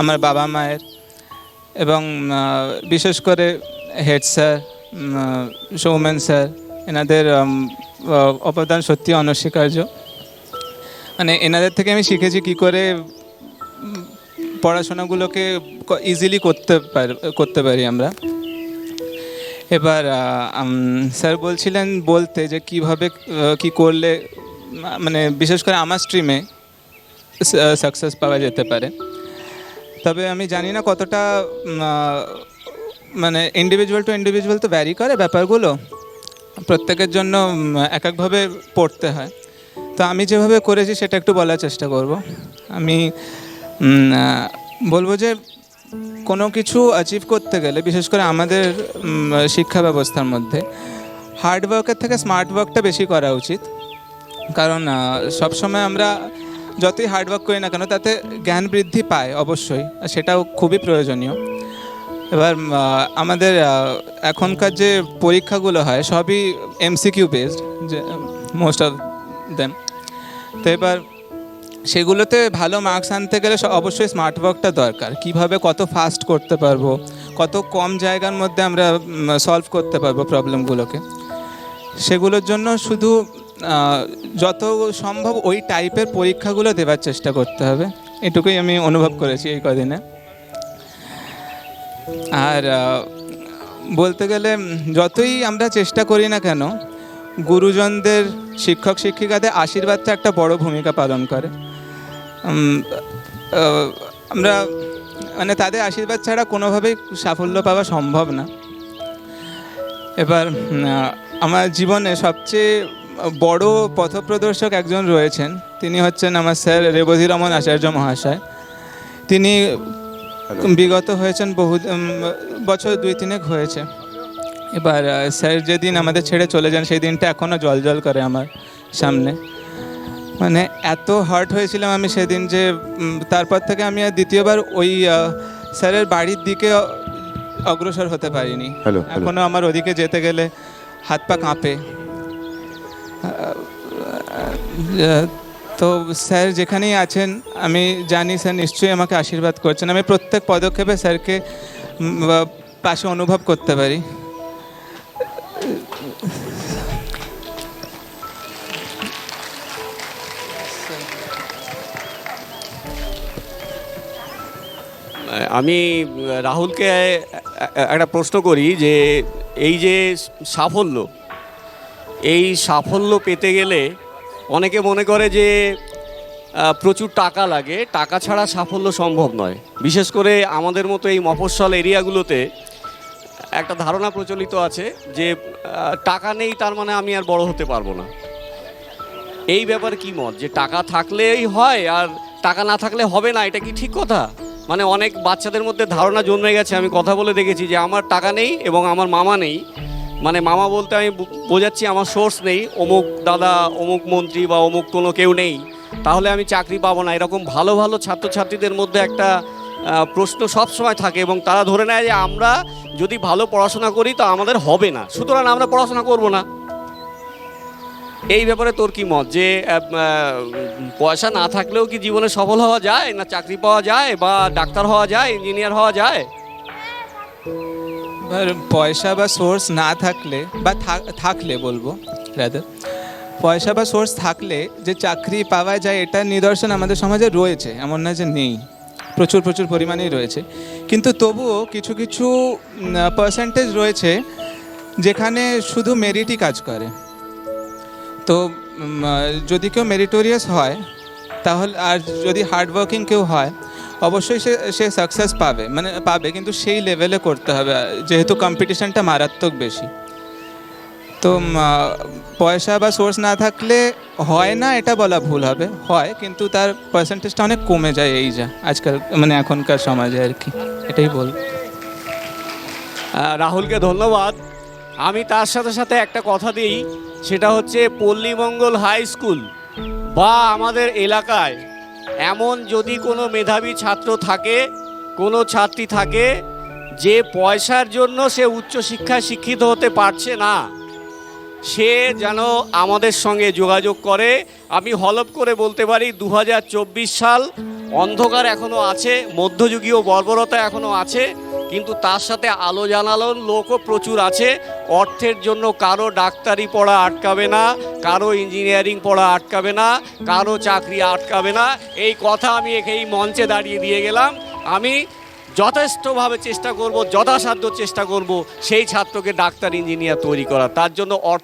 আমার বাবা মায়ের এবং বিশেষ করে হেড স্যার সৌমেন স্যার, এনাদের অবদান সত্যি অনস্বীকার্য। মানে এনাদের থেকে আমি শিখেছি কি করে পড়াশোনাগুলোকে ইজিলি করতে পার, করতে পারি আমরা। এবার স্যার বলছিলেন বলতে যে কীভাবে কি করলে মানে বিশেষ করে আমার স্ট্রিমে সাকসেস পাওয়া যেতে পারে। তবে আমি জানি না কতটা মানে ইন্ডিভিজুয়াল টু ইন্ডিভিজুয়াল তো ভ্যারি করে ব্যাপারগুলো। প্রত্যেকের জন্য এক একভাবে পড়তে হয়। তো আমি যেভাবে করেছি সেটা একটু বলার চেষ্টা করব। আমি বলব যে কোনো কিছু অ্যাচিভ করতে গেলে, বিশেষ করে আমাদের শিক্ষা ব্যবস্থার মধ্যে হার্ড ওয়ার্কের থেকে স্মার্ট ওয়ার্কটা বেশি করা উচিত। কারণ সবসময় আমরা যতই হার্ড ওয়ার্ক করি না কেন, তাতে জ্ঞান বৃদ্ধি পায় অবশ্যই। সেটাও খুবই প্রয়োজনীয়। এবার আমাদের এখনকার যে পরীক্ষাগুলো হয়, সবই এমসিকিউ বেসড যে মোস্ট অফ দেম তো এবার, সেগুলোতে ভালো মার্কস আনতে গেলে অবশ্যই স্মার্ট ওয়ার্কটা দরকার। কীভাবে কত ফাস্ট করতে পারব? কত কম জায়গার মধ্যে আমরা সলভ করতে পারব প্রবলেমগুলোকে সেগুলোর জন্য শুধু যত সম্ভব ওই টাইপের পরীক্ষাগুলো দেবার চেষ্টা করতে হবে। এটুকুই আমি অনুভব করেছি এই কদিনে। আর বলতে গেলে যতই আমরা চেষ্টা করি না কেন, গুরুজনদের শিক্ষক শিক্ষিকাদের আশীর্বাদ আশীর্বাদটা একটা বড় ভূমিকা পালন করে। আমরা মানে তাদের আশীর্বাদ ছাড়া কোনোভাবেই সাফল্য পাওয়া সম্ভব না। এবার আমার জীবনে সবচেয়ে বড় পথপ্রদর্শক একজন রয়েছেন। তিনি হচ্ছেন আমার স্যার রেবতী রমন আচার্য মহাশয়। তিনি বিগত হয়েছেন বহু বছর দুই তিনেক হয়েছে। এবার স্যার যেদিন আমাদের ছেড়ে চলে যান সেই দিনটা এখনও জল জল করে আমার সামনে। মানে এত হার্ট হয়েছিলাম আমি সেদিন যে তারপর থেকে আমি আর দ্বিতীয়বার ওই স্যারের বাড়ির দিকে অগ্রসর হতে পারিনি। এখনও আমার ওদিকে যেতে গেলে হাত পা কাঁপে। তো স্যার যেখানেই আছেন, আমি জানি স্যার নিশ্চয়ই আমাকে আশীর্বাদ করছেন। আমি প্রত্যেক পদক্ষেপে স্যারকে পাশে অনুভব করতে পারি। আমি, রাহুলকে একটা প্রশ্ন করি যে, এই যে সাফল্য এই সাফল্য পেতে গেলে অনেকে মনে করে যে প্রচুর টাকা লাগে। টাকা ছাড়া সাফল্য সম্ভব নয়। বিশেষ করে আমাদের মতো এই মফস্বল এরিয়াগুলোতে একটা ধারণা প্রচলিত আছে যে টাকা নেই তার মানে আমি আর বড় হতে পারব না। এই ব্যাপার কি মত? যে টাকা থাকলেই হয় আর টাকা না থাকলে হবে না, এটা কি ঠিক কথা? মানে অনেক বাচ্চাদের মধ্যে ধারণা জন্মে গেছে, আমি কথা বলে দেখেছি যে আমার টাকা নেই এবং আমার মামা নেই। মানে মামা বলতে আমি বোঝাচ্ছি আমার সোর্স নেই, অমুক দাদা, অমুক মন্ত্রী বা অমুক কোনো কেউ নেই। তাহলে আমি চাকরি পাবো না। এরকম ভালো ভালো ছাত্রছাত্রীদের মধ্যে একটা প্রশ্ন সব সময় থাকে এবং তারা ধরে নেয় যে আমরা যদি ভালো পড়াশোনা করি তো আমাদের হবে না। সুতরাং আমরা পড়াশোনা করব না। এই ব্যাপারে তোর কি মত? যে পয়সা না থাকলেও কি জীবনে সফল হওয়া যায়? না চাকরি পাওয়া যায় বা ডাক্তার হওয়া যায়, ইঞ্জিনিয়ার হওয়া যায়? পয়সা বা সোর্স না থাকলে বা থাক- থাকলে বলব রাদার পয়সা বা সোর্স থাকলে যে চাকরি পাওয়া যায় এটার নিদর্শন আমাদের সমাজে রয়েছে, এমন না যে নেই, প্রচুর প্রচুর পরিমাণেই রয়েছে। কিন্তু তবুও কিছু কিছু পার্সেন্টেজ রয়েছে যেখানে শুধু মেরিটই কাজ করে। তো যদি কেউ মেরিটোরিয়াস হয়, তাহলে, আর যদি হার্ডওয়ার্কিং কেউ হয় অবশ্যই সে সে সাকসেস পাবে। মানে পাবে, কিন্তু সেই লেভেলে করতে হবে। যেহেতু কম্পিটিশনটা মারাত্মক বেশি। তো পয়সা বা সোর্স না থাকলে হয় না, এটা বলা ভুল হবে। হয়, কিন্তু তার পার্সেন্টেজটা অনেক কমে যায় এই যা, আজকাল মানে এখনকার সমাজে আর কি। এটাই বল। রাহুলকে ধন্যবাদ। আমি তার সাথে সাথে একটা কথা দিই, সেটা হচ্ছে পল্লীমঙ্গল হাই স্কুল বা আমাদের এলাকায় এমন যদি কোনো মেধাবী ছাত্র থাকে, কোনো ছাত্রী থাকে, যে পয়সার জন্য সে উচ্চশিক্ষায় শিক্ষিত হতে পারছে না, সে যেন আমাদের সঙ্গে যোগাযোগ করে। আমি হলপ করে বলতে পারি দু হাজার চব্বিশ সাল অন্ধকার এখনও আছে, মধ্যযুগীয় বর্বরতা এখনও আছে। কিন্তু তার সাথে আলো জানালোর লোকও প্রচুর আছে। অর্থের জন্য কারও ডাক্তারি পড়া আটকাবে না, কারও ইঞ্জিনিয়ারিং পড়া আটকাবে না, কারও চাকরি আটকাবে না। এই কথা আমি এই মঞ্চে দাঁড়িয়ে দিয়ে গেলাম। আমি যথেষ্টভাবে চেষ্টা করব, যথাসাধ্য চেষ্টা করব সেই ছাত্রকে ডাক্তার ইঞ্জিনিয়ার তৈরি করা তার জন্য অর্থ